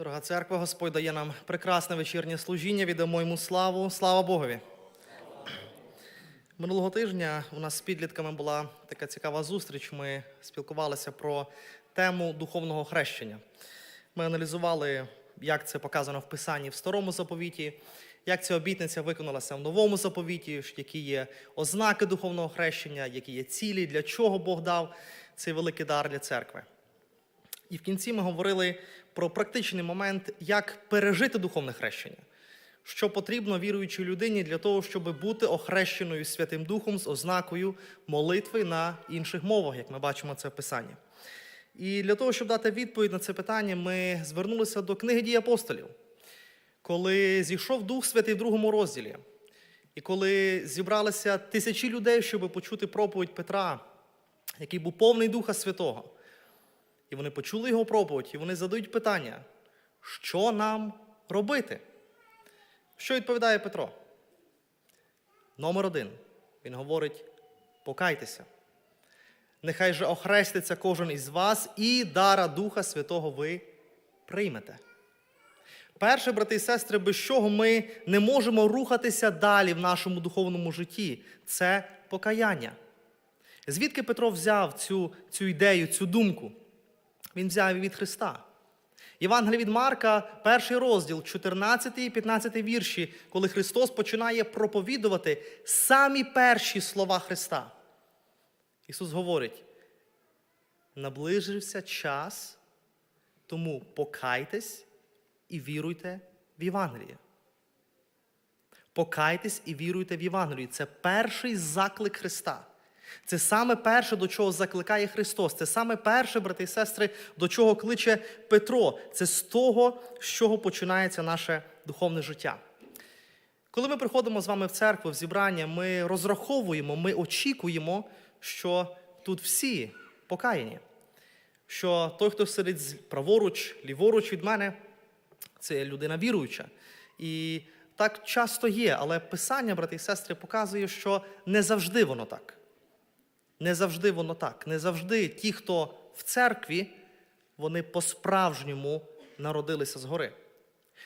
Дорога церква, Господь дає нам прекрасне вечірнє служіння, віддамо йому славу. Слава Богові. Минулого тижня у нас з підлітками була така цікава зустріч. Ми спілкувалися про тему духовного хрещення. Ми аналізували, як це показано в Писанні в старому заповіті, як ця обітниця виконалася в новому заповіті, які є ознаки духовного хрещення, які є цілі, для чого Бог дав цей великий дар для церкви. І в кінці ми говорили про практичний момент, як пережити духовне хрещення, що потрібно віруючій людині для того, щоб бути охрещеною Святим Духом з ознакою молитви на інших мовах, як ми бачимо це в Писанні. І для того, щоб дати відповідь на це питання, ми звернулися до книги дій апостолів, коли зійшов Дух Святий в другому розділі, і коли зібралися тисячі людей, щоб почути проповідь Петра, який був повний Духа Святого. І вони почули його проповідь, і вони задають питання, що нам робити? Що відповідає Петро? Номер один. Він говорить: покайтеся. Нехай же охреститься кожен із вас, і дара Духа Святого ви приймете. Перше, брати і сестри, без чого ми не можемо рухатися далі в нашому духовному житті, це покаяння. Звідки Петро взяв цю, цю ідею, цю думку? Він взяв від Христа. Євангелія від Марка, перший розділ, 14 і 15 вірші, коли Христос починає проповідувати самі перші слова Христа. Ісус говорить: наближився час, тому покайтесь і віруйте в Євангеліє. Покайтесь і віруйте в Євангелію. Це перший заклик Христа. Це саме перше, до чого закликає Христос. Це саме перше, брати і сестри, до чого кличе Петро. Це з того, з чого починається наше духовне життя. Коли ми приходимо з вами в церкву, в зібрання, ми розраховуємо, ми очікуємо, що тут всі покаяні. Що той, хто сидить праворуч, ліворуч від мене, це людина віруюча. І так часто є, але Писання, брати і сестри, показує, що не завжди воно так. Не завжди воно так. Не завжди ті, хто в церкві, вони по-справжньому народилися згори.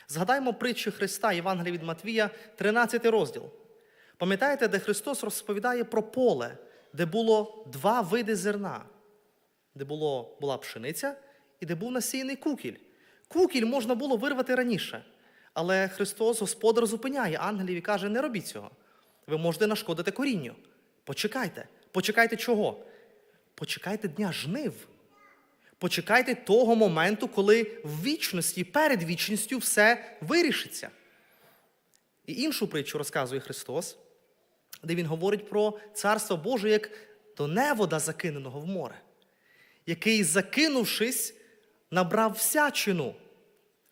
Згадаймо притчу Христа, Євангелія від Матвія, 13 розділ. Пам'ятаєте, де Христос розповідає про поле, де було два види зерна, де було, була пшениця і де був насіяний кукіль. Кукіль можна було вирвати раніше, але Христос, Господар, зупиняє ангелів і каже: не робіть цього. Ви можете нашкодити корінню. Почекайте. Почекайте чого? Почекайте дня жнив. Почекайте того моменту, коли в вічності, перед вічністю все вирішиться. І іншу притчу розказує Христос, де Він говорить про Царство Боже як до невода, закиненого в море, який, закинувшись, набрав всячину,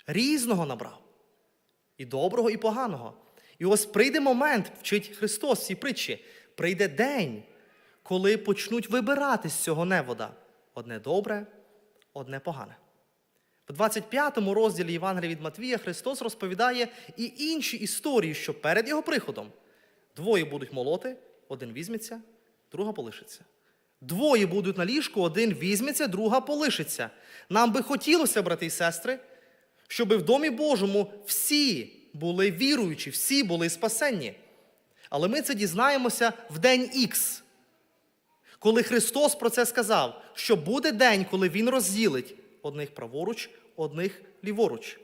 різного набрав, і доброго, і поганого. І ось прийде момент, вчить Христос в цій притчі, прийде день коли почнуть вибирати з цього невода одне добре, одне погане. В 25 розділі Євангелія від Матвія Христос розповідає і інші історії, що перед його приходом двоє будуть молоти, один візьметься, друга полишиться. Двоє будуть на ліжку, один візьметься, друга полишиться. Нам би хотілося, брати і сестри, щоб в Домі Божому всі були віруючі, всі були спасенні. Але ми це дізнаємося в день Х коли Христос про це сказав, що буде день, коли Він розділить одних праворуч, одних ліворуч.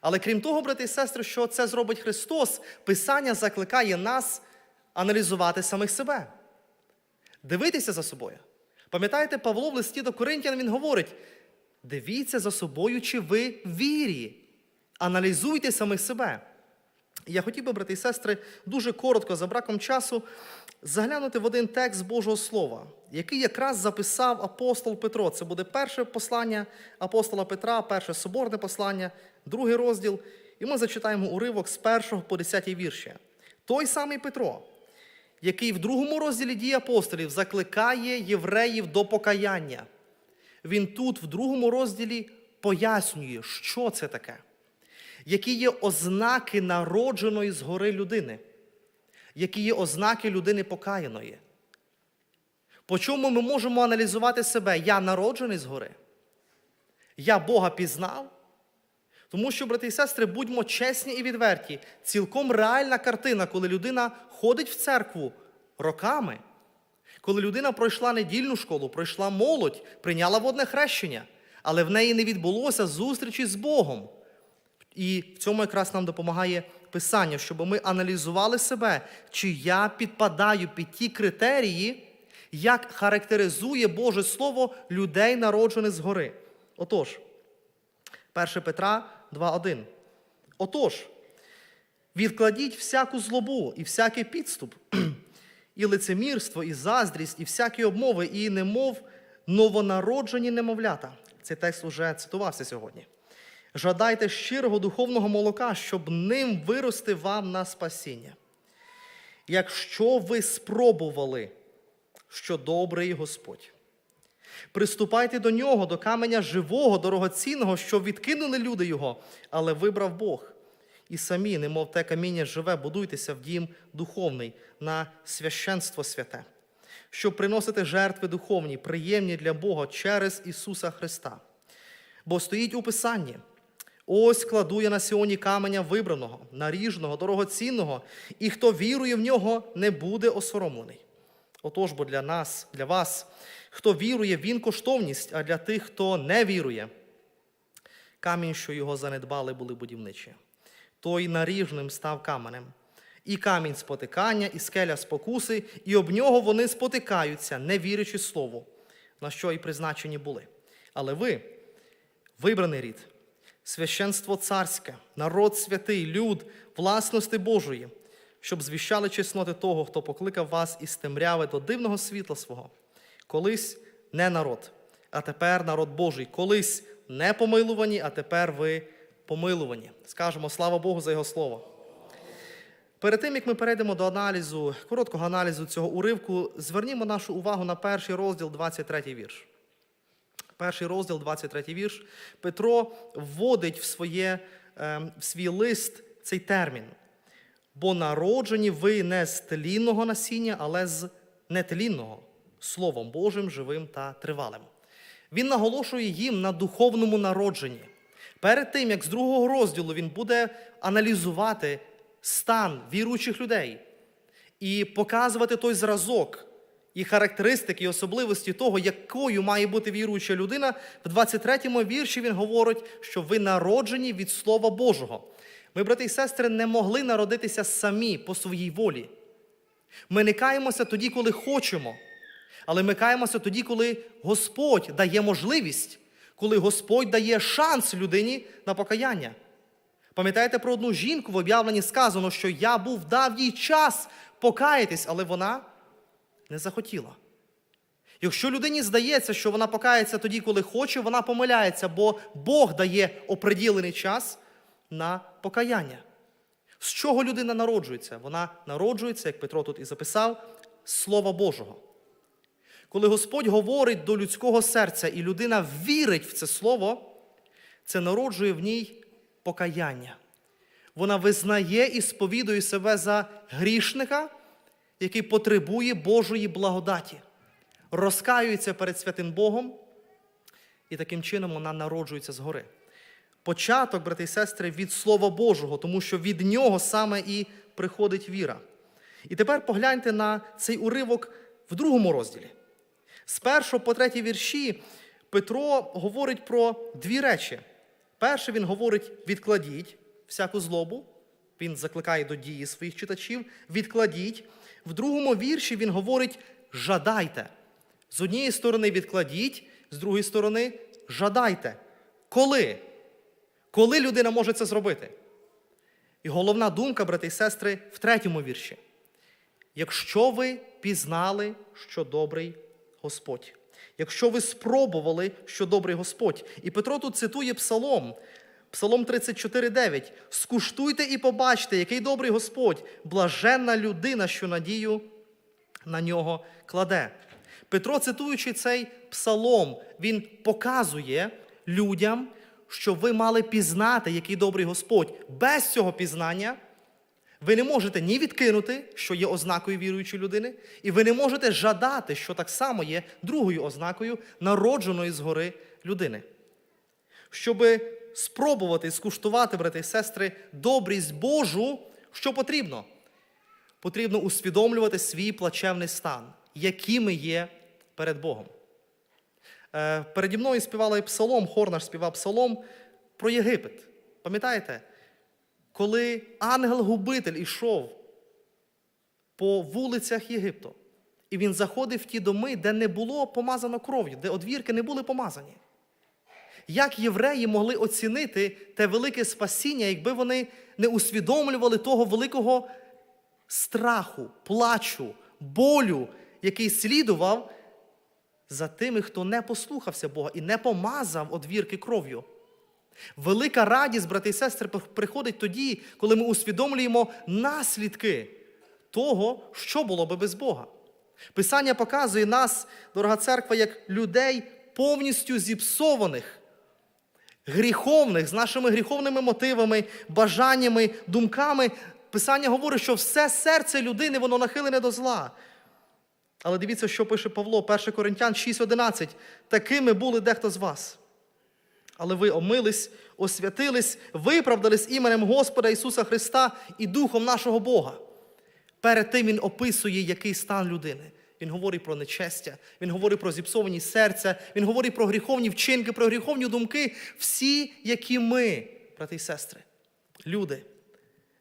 Але крім того, брати і сестри, що це зробить Христос, Писання закликає нас аналізувати самих себе, дивитися за собою. Пам'ятаєте, Павло в листі до Коринтян він говорить: дивіться за собою, чи ви вірі, аналізуйте самих себе. Я хотів би, брати і сестри, дуже коротко, за браком часу, заглянути в один текст Божого Слова, який якраз записав апостол Петро. Це буде перше послання апостола Петра, перше соборне послання, другий розділ. І ми зачитаємо уривок з першого по десятій вірші. Той самий Петро, який в другому розділі дії апостолів закликає євреїв до покаяння. Він тут, в другому розділі, пояснює, що це таке які є ознаки народженої згори людини, які є ознаки людини покаяної. По чому ми можемо аналізувати себе? Я народжений згори. Я Бога пізнав, Тому що, брати і сестри, будьмо чесні і відверті. Цілком реальна картина, коли людина ходить в церкву роками, коли людина пройшла недільну школу, пройшла молодь, прийняла водне хрещення, але в неї не відбулося зустрічі з Богом. І в цьому якраз нам допомагає Писання, щоб ми аналізували себе, чи я підпадаю під ті критерії, як характеризує Боже Слово людей, народжених згори. Отож, 1 Петра 2.1. Отож, відкладіть всяку злобу і всякий підступ, і лицемірство, і заздрість, і всякі обмови, і немов новонароджені немовлята. Цей текст уже цитувався сьогодні. Жадайте щирого духовного молока, щоб ним вирости вам на спасіння. Якщо ви спробували, що добрий Господь, приступайте до нього, до каменя живого, дорогоцінного, що відкинули люди його, але вибрав Бог. І самі, немов те каміння живе, будуйтеся в дім духовний на священство святе, щоб приносити жертви духовні, приємні для Бога через Ісуса Христа. Бо стоїть у Писанні. Ось кладу я на сьогодні каменя вибраного, наріжного, дорогоцінного, і хто вірує в нього, не буде осоромлений. Отож, бо для нас, для вас, хто вірує, він коштовність, а для тих, хто не вірує, камінь, що його занедбали, були будівничі. Той наріжним став каменем. І камінь спотикання, і скеля спокуси, і об нього вони спотикаються, не вірячи слову, на що і призначені були. Але ви, вибраний рід, священство царське, народ святий, люд, власності Божої, щоб звіщали чесноти того, хто покликав вас із темряви до дивного світла свого. Колись не народ, а тепер народ Божий, колись не помилувані, а тепер ви помилувані. Скажемо слава Богу за Його слово. Перед тим, як ми перейдемо до аналізу, короткого аналізу цього уривку, звернімо нашу увагу на перший розділ, 23 вірш. Перший розділ, 23 вірш. Петро вводить в, своє, е, в свій лист цей термін. Бо народжені ви не з тлінного насіння, але з нетлінного, Словом Божим, живим та тривалим. Він наголошує їм на духовному народженні. Перед тим, як з другого розділу він буде аналізувати стан віруючих людей і показувати той зразок і характеристики, і особливості того, якою має бути віруюча людина, в 23-му вірші він говорить, що ви народжені від Слова Божого. Ми, брати і сестри, не могли народитися самі по своїй волі. Ми не каємося тоді, коли хочемо, але ми каємося тоді, коли Господь дає можливість, коли Господь дає шанс людині на покаяння. Пам'ятаєте про одну жінку в об'явленні сказано, що я був дав їй час покаятись, але вона не захотіла. Якщо людині здається, що вона покається тоді, коли хоче, вона помиляється, бо Бог дає оприділений час на покаяння. З чого людина народжується? Вона народжується, як Петро тут і записав, Слова Божого. Коли Господь говорить до людського серця, і людина вірить в це слово, це народжує в ній покаяння. Вона визнає і сповідує себе за грішника, який потребує Божої благодаті, розкаюється перед святим Богом, і таким чином вона народжується згори. Початок, брати і сестри, від Слова Божого, тому що від нього саме і приходить віра. І тепер погляньте на цей уривок в другому розділі. З першого по третій вірші Петро говорить про дві речі. Перше, він говорить: відкладіть всяку злобу. Він закликає до дії своїх читачів, відкладіть. В другому вірші він говорить жадайте. З однієї сторони відкладіть, з другої сторони жадайте. Коли? Коли людина може це зробити? І головна думка, брати і сестри, в третьому вірші. Якщо ви пізнали, що добрий Господь, якщо ви спробували, що добрий Господь. І Петро тут цитує Псалом, Псалом 34,9. Скуштуйте і побачте, який добрий Господь, блаженна людина, що надію на нього кладе. Петро, цитуючи цей псалом, він показує людям, що ви мали пізнати, який добрий Господь. Без цього пізнання ви не можете ні відкинути, що є ознакою віруючої людини, і ви не можете жадати, що так само є другою ознакою народженої згори людини. Щоб спробувати скуштувати, брати і сестри, добрість Божу, що потрібно? Потрібно усвідомлювати свій плачевний стан, який ми є перед Богом. Е, Переді мною співали псалом, хор наш співав псалом про Єгипет. Пам'ятаєте? Коли ангел-губитель ішов по вулицях Єгипту, і він заходив в ті доми, де не було помазано кров'ю, де одвірки не були помазані. Як євреї могли оцінити те велике спасіння, якби вони не усвідомлювали того великого страху, плачу, болю, який слідував за тими, хто не послухався Бога і не помазав одвірки кров'ю. Велика радість, брати і сестри, приходить тоді, коли ми усвідомлюємо наслідки того, що було би без Бога. Писання показує нас, дорога церква, як людей повністю зіпсованих, гріховних, з нашими гріховними мотивами, бажаннями, думками. Писання говорить, що все серце людини воно нахилене до зла. Але дивіться, що пише Павло, 1 Коринтян 6:11. Такими були дехто з вас. Але ви омились, освятились, виправдались іменем Господа Ісуса Христа і Духом нашого Бога. Перед тим Він описує, який стан людини. Він говорить про нечестя, він говорить про зіпсовані серця, він говорить про гріховні вчинки, про гріховні думки, всі, які ми, брати і сестри, люди.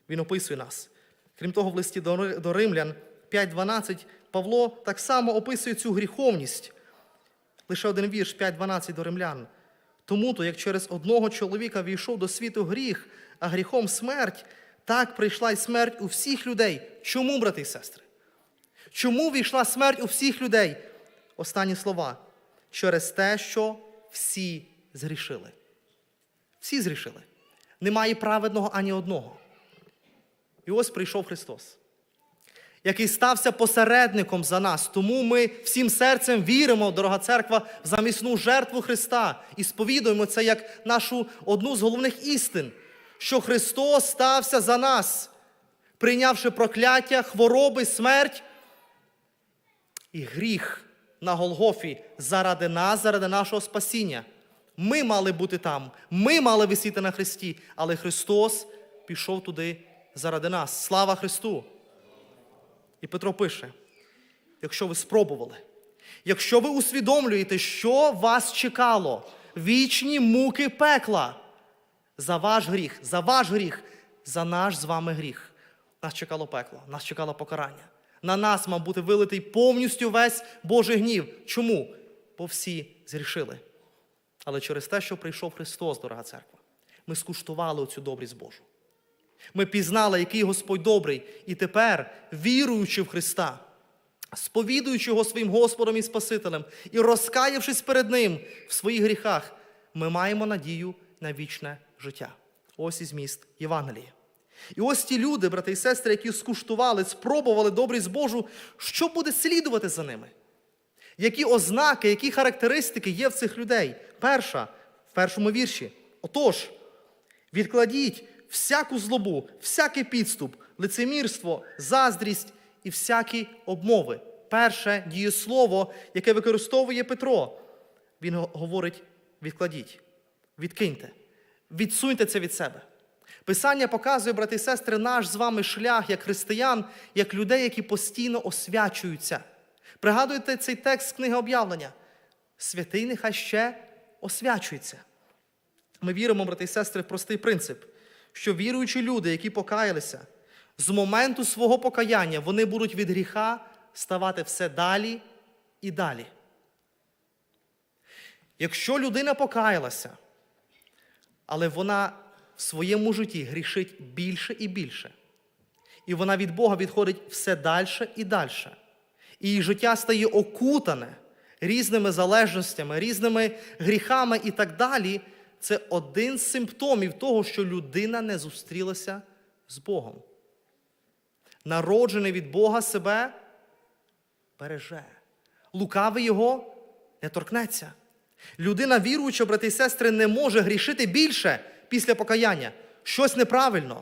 Він описує нас. Крім того, в листі до Римлян 5.12 Павло так само описує цю гріховність. Лише один вірш 5.12 до римлян. Тому то, як через одного чоловіка війшов до світу гріх, а гріхом смерть, так прийшла й смерть у всіх людей. Чому, брати і сестри? Чому війшла смерть у всіх людей? Останні слова. Через те, що всі згрішили. Всі згрішили. Немає праведного ані одного. І ось прийшов Христос, який стався посередником за нас. Тому ми всім серцем віримо, дорога церква, в замісну жертву Христа і сповідуємо це як нашу одну з головних істин, що Христос стався за нас, прийнявши прокляття, хвороби, смерть і гріх на Голгофі заради нас, заради нашого спасіння. Ми мали бути там, ми мали висіти на Христі, але Христос пішов туди заради нас. Слава Христу! І Петро пише: якщо ви спробували, якщо ви усвідомлюєте, що вас чекало, вічні муки пекла за ваш гріх, за ваш гріх, за наш з вами гріх. Нас чекало пекло, нас чекало покарання. На нас мав бути вилитий повністю весь Божий гнів. Чому? Бо всі зрішили. Але через те, що прийшов Христос, дорога церква, ми скуштували оцю добрість Божу. Ми пізнали, який Господь добрий, і тепер, віруючи в Христа, сповідуючи його своїм Господом і Спасителем і розкаявшись перед Ним в своїх гріхах, ми маємо надію на вічне життя. Ось і зміст Євангелії. І ось ті люди, брати і сестри, які скуштували, спробували добрість Божу, що буде слідувати за ними? Які ознаки, які характеристики є в цих людей? Перша, в першому вірші. Отож, відкладіть всяку злобу, всякий підступ, лицемірство, заздрість і всякі обмови. Перше дієслово, яке використовує Петро, він говорить: відкладіть, відкиньте, відсуньте це від себе. Писання показує, брати і сестри, наш з вами шлях як християн, як людей, які постійно освячуються. Пригадуєте цей текст з книги об'явлення? Святий нехай ще освячується. Ми віримо, брати і сестри, в простий принцип, що віруючі люди, які покаялися, з моменту свого покаяння вони будуть від гріха ставати все далі і далі. Якщо людина покаялася, але вона в своєму житті грішить більше і більше, і вона від Бога відходить все далі і далі, і її життя стає окутане різними залежностями, різними гріхами і так далі, це один з симптомів того, що людина не зустрілася з Богом. Народжений від Бога себе береже. Лукавий його не торкнеться. Людина, віруюча, брати і сестри, не може грішити більше після покаяння. Щось неправильно,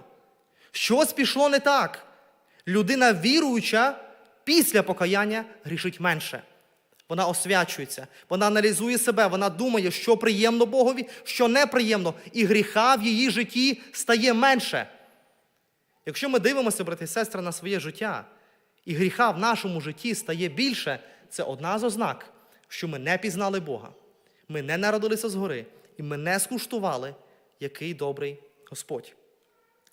щось пішло не так. Людина віруюча після покаяння грішить менше. Вона освячується, вона аналізує себе, вона думає, що приємно Богові, що неприємно, і гріха в її житті стає менше. Якщо ми дивимося, брати і сестри, на своє життя, і гріха в нашому житті стає більше, це одна з ознак, що ми не пізнали Бога, ми не народилися згори, і ми не скуштували, який добрий Господь.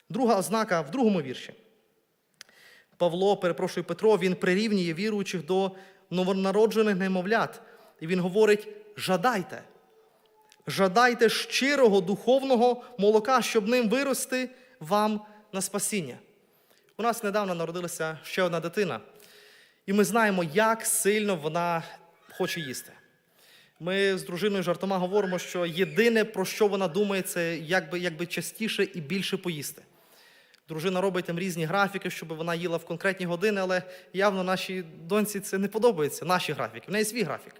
Друга ознака в другому вірші. Павло, перепрошую Петро, він прирівнює віруючих до новонароджених немовлят. І він говорить: жадайте, жадайте щирого духовного молока, щоб ним вирости вам на спасіння. У нас недавно народилася ще одна дитина, і ми знаємо, як сильно вона хоче їсти. Ми з дружиною жартома говоримо, що єдине, про що вона думає, це якби, якби частіше і більше поїсти. Дружина робить там різні графіки, щоб вона їла в конкретні години, але явно нашій доньці це не подобається, наші графіки. В неї свій графік.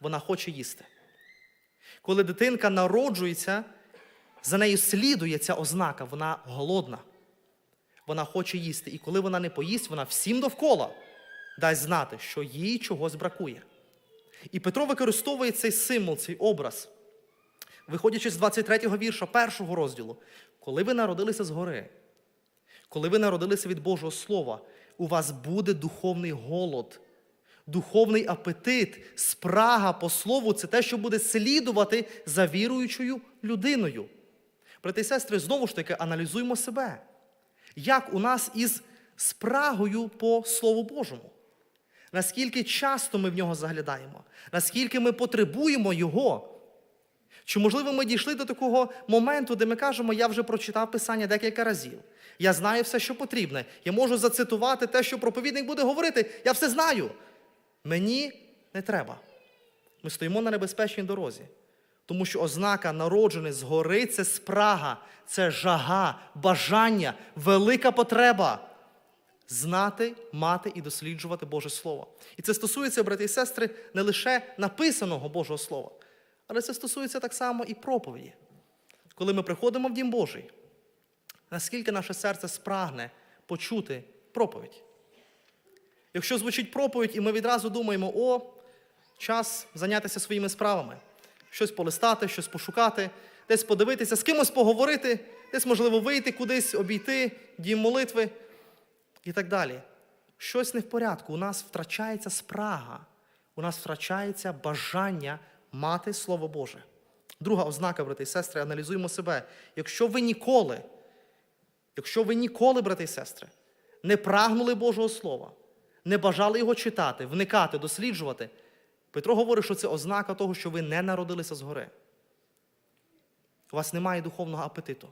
Вона хоче їсти. Коли дитинка народжується, за нею слідує ця ознака, вона голодна. Вона хоче їсти. І коли вона не поїсть, вона всім довкола дасть знати, що їй чогось бракує. І Петро використовує цей символ, цей образ, виходячи з 23-го вірша першого розділу. Коли ви народилися згори, коли ви народилися від Божого Слова, у вас буде духовний голод, духовний апетит, спрага по слову це те, що буде слідувати за віруючою людиною. Брати і сестри, знову ж таки, аналізуємо себе. Як у нас із спрагою по Слову Божому? Наскільки часто ми в нього заглядаємо, наскільки ми потребуємо Його? Чи, можливо, ми дійшли до такого моменту, де ми кажемо, я вже прочитав Писання декілька разів. Я знаю все, що потрібне. Я можу зацитувати те, що проповідник буде говорити. Я все знаю. Мені не треба. Ми стоїмо на небезпечній дорозі. Тому що ознака народжений згори це спрага, це жага, бажання, велика потреба знати, мати і досліджувати Боже Слово. І це стосується, брати і сестри, не лише написаного Божого Слова, але це стосується так само і проповіді. Коли ми приходимо в Дім Божий, наскільки наше серце спрагне почути проповідь? Якщо звучить проповідь, і ми відразу думаємо, о, час зайнятися своїми справами, щось полистати, щось пошукати, десь подивитися, з кимось поговорити, десь, можливо, вийти кудись, обійти, дім молитви і так далі. Щось не в порядку. У нас втрачається спрага, у нас втрачається бажання мати Слово Боже. Друга ознака, брати і сестри, аналізуємо себе. Якщо ви ніколи, якщо ви ніколи, брати і сестри, не прагнули Божого Слова, не бажали його читати, вникати, досліджувати, Петро говорить, що це ознака того, що ви не народилися згори. У вас немає духовного апетиту.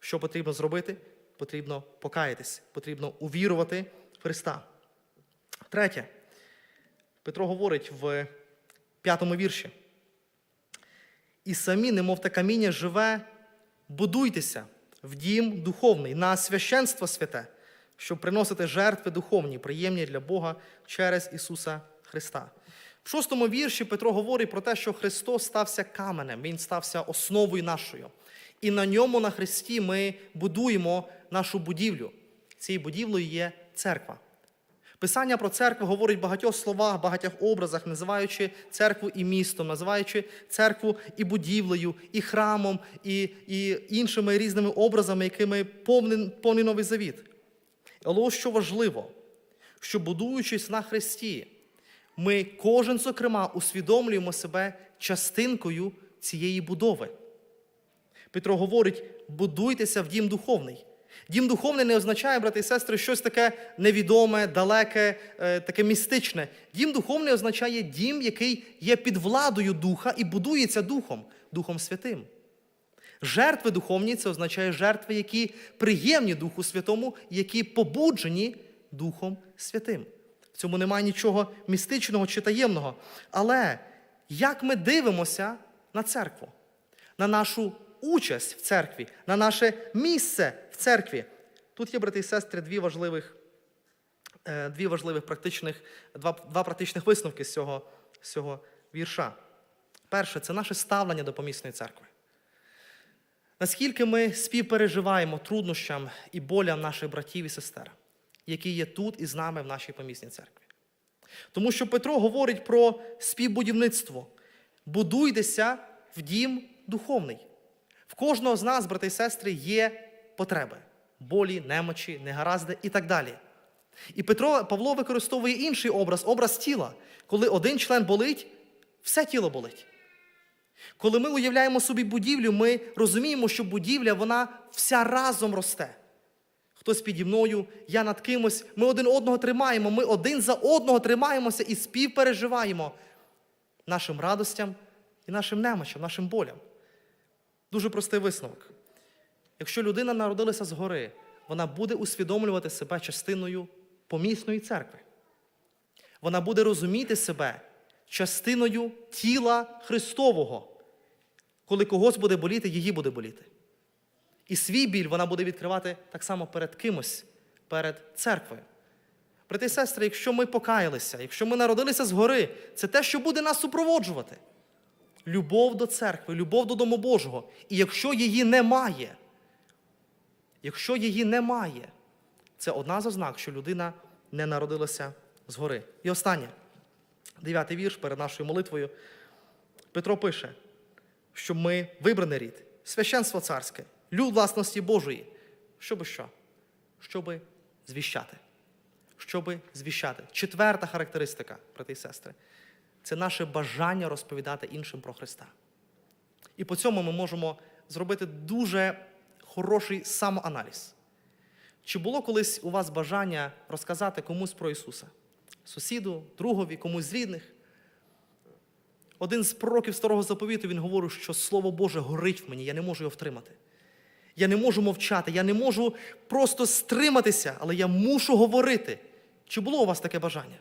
Що потрібно зробити? Потрібно покаятись, потрібно увірувати в Христа. Третє. Петро говорить в п'ятому вірші. І самі, немов те каміння живе, будуйтеся в дім духовний, на священство святе, щоб приносити жертви духовні, приємні для Бога через Ісуса Христа. В шостому вірші Петро говорить про те, що Христос стався каменем, Він стався основою нашою. І на ньому, на Христі, ми будуємо нашу будівлю. Цією будівлею є церква. Писання про церкву говорить в багатьох словах, багатьох образах, називаючи церкву і містом, називаючи церкву і будівлею, і храмом, і і іншими різними образами, якими повний, повний новий завіт. Але що важливо, що будуючись на Христі, ми кожен, зокрема, усвідомлюємо себе частинкою цієї будови. Петро говорить: будуйтеся в дім духовний. Дім духовний не означає, брати і сестри, щось таке невідоме, далеке, е, таке містичне. Дім духовний означає дім, який є під владою Духа і будується Духом, Духом Святим. Жертви духовні це означає жертви, які приємні Духу Святому, які побуджені Духом Святим. В цьому немає нічого містичного чи таємного. Але як ми дивимося на церкву, на нашу участь в церкві, на наше місце в церкві. Тут є, брати і сестри, дві важливих, е, дві важливих практичних, два, два практичних висновки з цього, з цього вірша. Перше, це наше ставлення до помісної церкви. Наскільки ми співпереживаємо труднощам і болям наших братів і сестер, які є тут і з нами в нашій помісній церкві. Тому що Петро говорить про співбудівництво. Будуйтеся в дім духовний. Кожного з нас, брати і сестри, є потреби: болі, немочі, негаразди і так далі. І Петро Павло використовує інший образ, образ тіла. Коли один член болить, все тіло болить. Коли ми уявляємо собі будівлю, ми розуміємо, що будівля вона вся разом росте. Хтось піді мною, я над кимось, ми один одного тримаємо, ми один за одного тримаємося і співпереживаємо нашим радостям і нашим немочам, нашим болям. Дуже простий висновок. Якщо людина народилася згори, вона буде усвідомлювати себе частиною помісної церкви. Вона буде розуміти себе частиною тіла Христового. Коли когось буде боліти, її буде боліти. І свій біль вона буде відкривати так само перед кимось, перед церквою. Брати і сестри, якщо ми покаялися, якщо ми народилися згори, це те, що буде нас супроводжувати. Любов до церкви, любов до Дому Божого. І якщо її немає, якщо її немає, це одна з ознак, що людина не народилася згори. І останнє, дев'ятий вірш перед нашою молитвою. Петро пише, що ми вибраний рід, священство царське, люд власності Божої. Щоби що? Щоби звіщати. Щоби звіщати. Четверта характеристика, брати і сестри, це наше бажання розповідати іншим про Христа. І по цьому ми можемо зробити дуже хороший самоаналіз. Чи було колись у вас бажання розказати комусь про Ісуса? Сусіду, другові, комусь з рідних? Один з пророків старого заповіту він говорив, що Слово Боже горить в мені, я не можу його втримати. Я не можу мовчати, я не можу просто стриматися, але я мушу говорити. Чи було у вас таке бажання?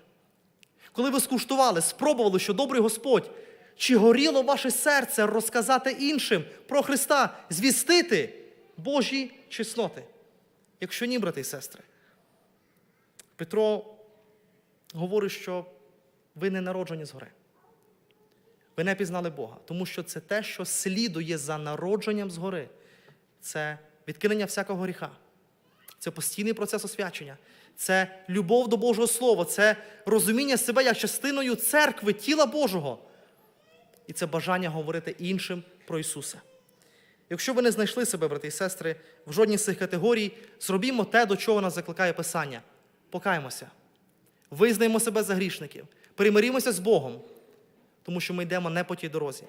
Коли ви скуштували, спробували, що добрий Господь, чи горіло ваше серце розказати іншим про Христа, звістити Божі чесноти? Якщо ні, брати і сестри, Петро говорить, що ви не народжені згори. Ви не пізнали Бога, тому що це те, що слідує за народженням згори. Це відкинення всякого гріха, це постійний процес освячення, це любов до Божого Слова, це розуміння себе як частиною церкви, тіла Божого. І це бажання говорити іншим про Ісуса. Якщо ви не знайшли себе, брати і сестри, в жодній з цих категорій, зробімо те, до чого нас закликає Писання. Покаємося, визнаємо себе за грішників, примирімося з Богом, тому що ми йдемо не по тій дорозі.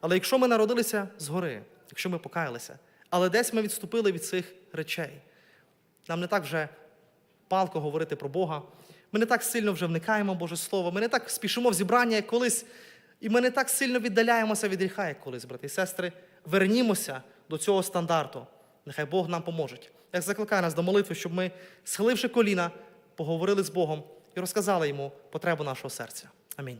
Але якщо ми народилися згори, якщо ми покаялися, але десь ми відступили від цих речей, нам не так вже палко говорити про Бога, ми не так сильно вже вникаємо в Боже Слово, ми не так спішимо в зібрання, як колись, і ми не так сильно віддаляємося від гріха, як колись, брати і сестри. Вернімося до цього стандарту. Нехай Бог нам поможе. Як закликає нас до молитви, щоб ми, схиливши коліна, поговорили з Богом і розказали йому потребу нашого серця. Амінь.